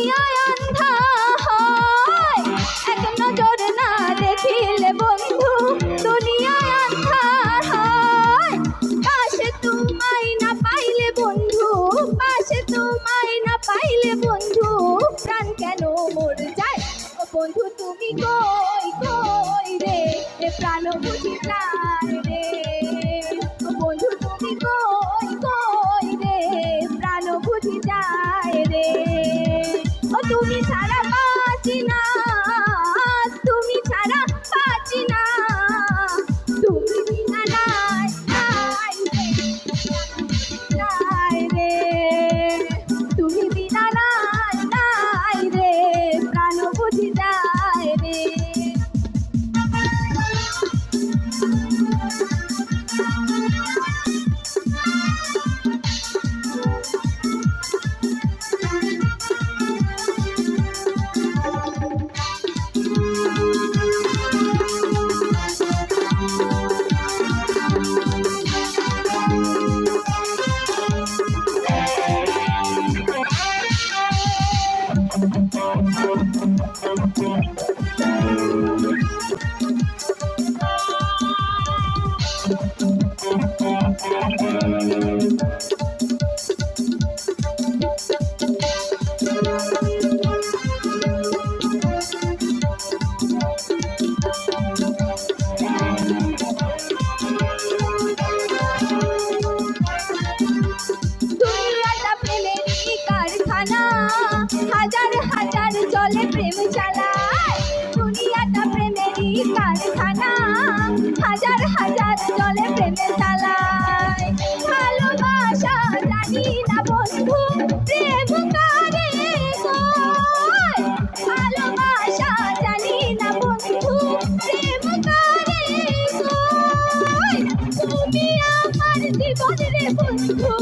দুনিয়ায় হয় এক না দেখিলে বন্ধু দুনিয়ায় অন্ধা হয় পাশে তোমায় না পাইলে বন্ধু পাশে তোমায় না পাইলে বন্ধু প্রাণ কেন মর যায় বন্ধু তুমি কই কই রে? প্রাণ বুঝি 我么。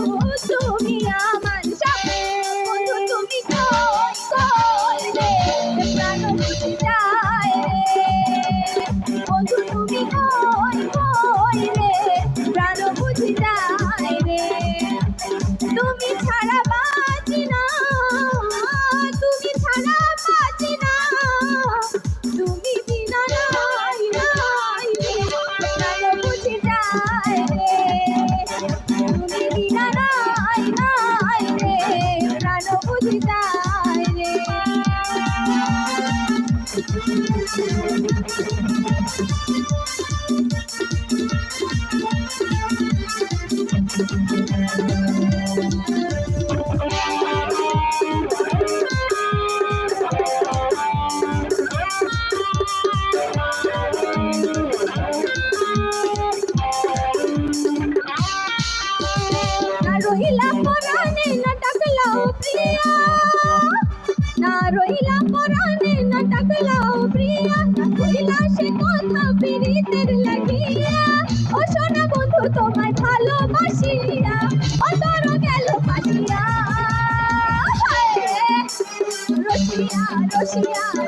পরাণে না টাকলাও প্রিয়া কইলা সে কথা পিরিতের লাগিয়া। ও সোনা বন্ধু, তোমায় ভালোবাসিয়া ও তোর গেল পাশিয়া রসিয়া রসিয়া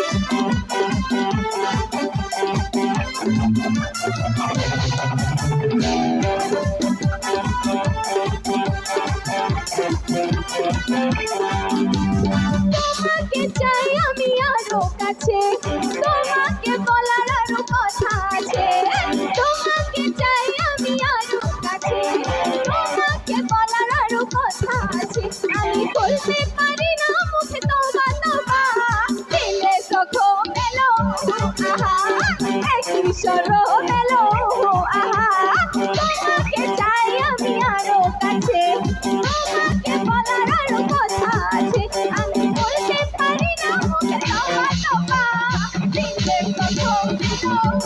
Aha, ekmiş şey şarap.